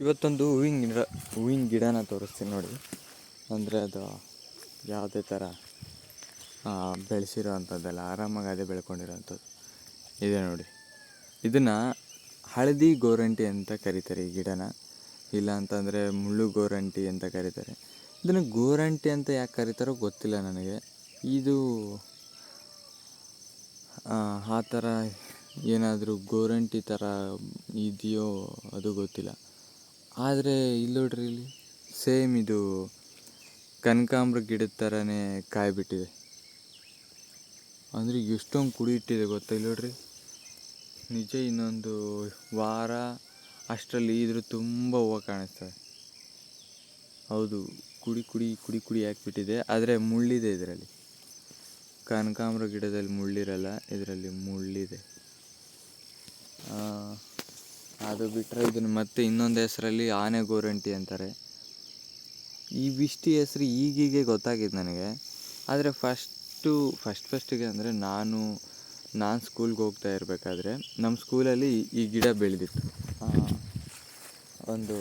ಇವತ್ತೊಂದು ಹೂವಿನ ಗಿಡ, ಹೂವಿನ ಗಿಡನ ತೋರಿಸ್ತೀನಿ ನೋಡಿ. ಅಂದರೆ ಅದು ಯಾವುದೇ ಥರ ಬೆಳೆಸಿರೋ ಅಂಥದ್ದಲ್ಲ ಆರಾಮಾಗಿ ಅದೇ ಬೆಳ್ಕೊಂಡಿರೋಂಥದ್ದು ಇದೆ ನೋಡಿ. ಇದನ್ನು ಹಳದಿ ಗೋರಂಟಿ ಅಂತ ಕರೀತಾರೆ ಈ ಗಿಡನ. ಇಲ್ಲ ಅಂತಂದರೆ ಮುಳ್ಳು ಗೋರಂಟಿ ಅಂತ ಕರೀತಾರೆ. ಇದನ್ನು ಗೋರಂಟಿ ಅಂತ ಯಾಕೆ ಕರೀತಾರೋ ಗೊತ್ತಿಲ್ಲ ನನಗೆ. ಇದು ಆ ಥರ ಏನಾದರೂ ಗೋರಂಟಿ ಥರ ಇದೆಯೋ ಅದು ಗೊತ್ತಿಲ್ಲ. ಆದರೆ ಇಲ್ಲಿ ನೋಡ್ರಿ ಇಲ್ಲಿ ಸೇಮ್ ಇದು ಕನಕಾಂಬ್ರ ಗಿಡದ ಥರನೇ ಕಾಯಿ ಬಿಟ್ಟಿದೆ ಅಂದರೆ ಎಷ್ಟೊಂದು ಕುಡಿ ಇಟ್ಟಿದೆ ಗೊತ್ತಾ ಇಲ್ಲಿ ನೋಡ್ರಿ. ನಿಜ ಇನ್ನೊಂದು ವಾರ ಅಷ್ಟರಲ್ಲಿ ಇದ್ರೂ ತುಂಬ ಹೂವು ಕಾಣಿಸ್ತವೆ. ಹೌದು, ಕುಡಿ ಕುಡಿ ಕುಡಿ ಕುಡಿ ಹಾಕ್ಬಿಟ್ಟಿದೆ. ಆದರೆ ಮುಳ್ಳಿದೆ ಇದರಲ್ಲಿ. ಕನಕಾಂಬ್ರ ಗಿಡದಲ್ಲಿ ಮುಳ್ಳಿರಲ್ಲ, ಇದರಲ್ಲಿ ಮುಳ್ಳಿದೆ. ಅದು ಬಿಟ್ಟರೆ ಇದನ್ನು ಮತ್ತೆ ಇನ್ನೊಂದು ಹೆಸರಲ್ಲಿ ಆನೆ ಗೋರಂಟಿ ಅಂತಾರೆ. ಈ ಬಿಷ್ಟಿ ಹೆಸರು ಈಗೀಗೆ ಗೊತ್ತಾಗಿದೆ ನನಗೆ. ಆದರೆ ಫಸ್ಟು, ಫಸ್ಟ್ ಫಸ್ಟಿಗೆ ಅಂದರೆ ನಾನು ನಾನು ಸ್ಕೂಲ್ಗೆ ಹೋಗ್ತಾ ಇರಬೇಕಾದ್ರೆ ನಮ್ಮ ಸ್ಕೂಲಲ್ಲಿ ಈ ಗಿಡ ಬೆಳೆದಿತ್ತು. ಒಂದು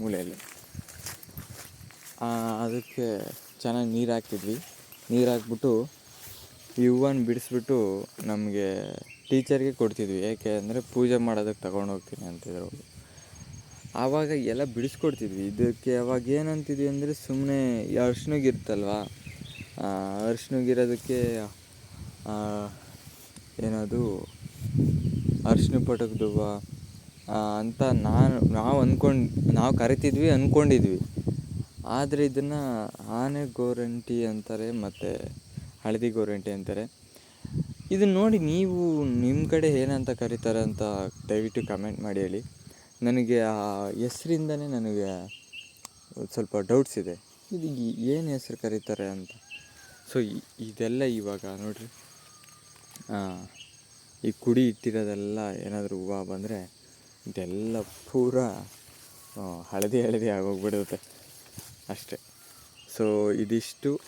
ಮೂಲೆಯಲ್ಲಿ. ಅದಕ್ಕೆ ಚೆನ್ನಾಗಿ ನೀರು ಹಾಕಿದ್ವಿ ನೀರು ಹಾಕ್ಬಿಟ್ಟು ಈ ಹೂವನ್ನ ಬಿಡಿಸ್ಬಿಟ್ಟು ನಮಗೆ ಟೀಚರ್ಗೆ ಕೊಡ್ತಿದ್ವಿ. ಏಕೆ ಅಂದರೆ ಪೂಜೆ ಮಾಡೋದಕ್ಕೆ ತಗೊಂಡು ಹೋಗ್ತೀನಿ ಅಂತಿದ್ರು. ಆವಾಗ ಎಲ್ಲ ಬಿಡಿಸ್ಕೊಡ್ತಿದ್ವಿ. ಇದಕ್ಕೆ ಅವಾಗ ಏನಂತಿದ್ವಿ ಅಂದರೆ ಸುಮ್ಮನೆ ಅರ್ಶಿನಗಿರುತ್ತಲ್ವ ಅರ್ಶಿನಗಿರೋದಕ್ಕೆ ಏನದು? ಅರ್ಶಿನ ಪಟಕದ ಹೂವು ಆ, ಅಂತ ನಾನು ನಾವು ಅಂದ್ಕೊಂಡು ನಾವು ಕರಿತಿದ್ವಿ ಅಂದ್ಕೊಂಡಿದ್ವಿ ಆದರೆ ಇದನ್ನು ಆನೆ ಗೋರಂಟಿ ಅಂತಾರೆ ಮತ್ತು ಹಳದಿ ಗೋರಂಟಿ ಅಂತಾರೆ. ಇದನ್ನ ನೋಡಿ ನೀವು ನಿಮ್ಮ ಕಡೆ ಏನಂತ ಕರೀತಾರೆ ಅಂತ ದಯವಿಟ್ಟು ಕಮೆಂಟ್ ಮಾಡಿ ಹೇಳಿ. ನನಗೆ ಆ ಹೆಸ್ರಿಂದನೇ ನನಗೆ ಸ್ವಲ್ಪ ಡೌಟ್ಸ್ ಇದೆ. ಇದು ಏನು ಹೆಸ್ರು ಕರೀತಾರೆ ಅಂತ. ಸೊ ಇದೆಲ್ಲ ಇವಾಗ ನೋಡಿರಿ. ಈ ಕುಡಿ ಇಟ್ಟಿರೋದೆಲ್ಲ ಏನಾದರೂ ಹೂವು ಬಂದರೆ ಇದೆಲ್ಲ ಪೂರ ಹಳದಿ ಹಳದಿ ಆಗೋಗ್ಬಿಡುತ್ತೆ. ಅಷ್ಟೇ. ಸೊ ಇದಿಷ್ಟು,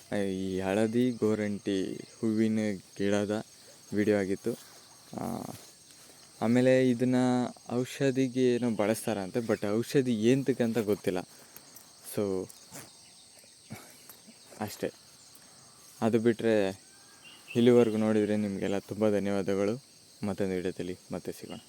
ಈ ಹಳದಿ ಗೋರಂಟಿ ಹೂವಿನ ಗಿಡದ ವಿಡಿಯೋ ಆಗಿತ್ತು. ಆಮೇಲೆ ಇದನ್ನು ಔಷಧಿಗೆ ಏನೋ ಬಳಸ್ತಾರಂತೆ ಬಟ್ ಔಷಧಿ ಅಂತ ಗೊತ್ತಿಲ್ಲ. ಸೊ ಅಷ್ಟೇ. ಅದು ಬಿಟ್ಟರೆ ಇಲ್ಲಿವರೆಗೂ ನೋಡಿದರೆ ನಿಮಗೆಲ್ಲ ತುಂಬ ಧನ್ಯವಾದಗಳು. ಮತ್ತೊಂದು ವಿಡಿಯೋದಲ್ಲಿ ಮತ್ತೆ ಸಿಗೋಣ.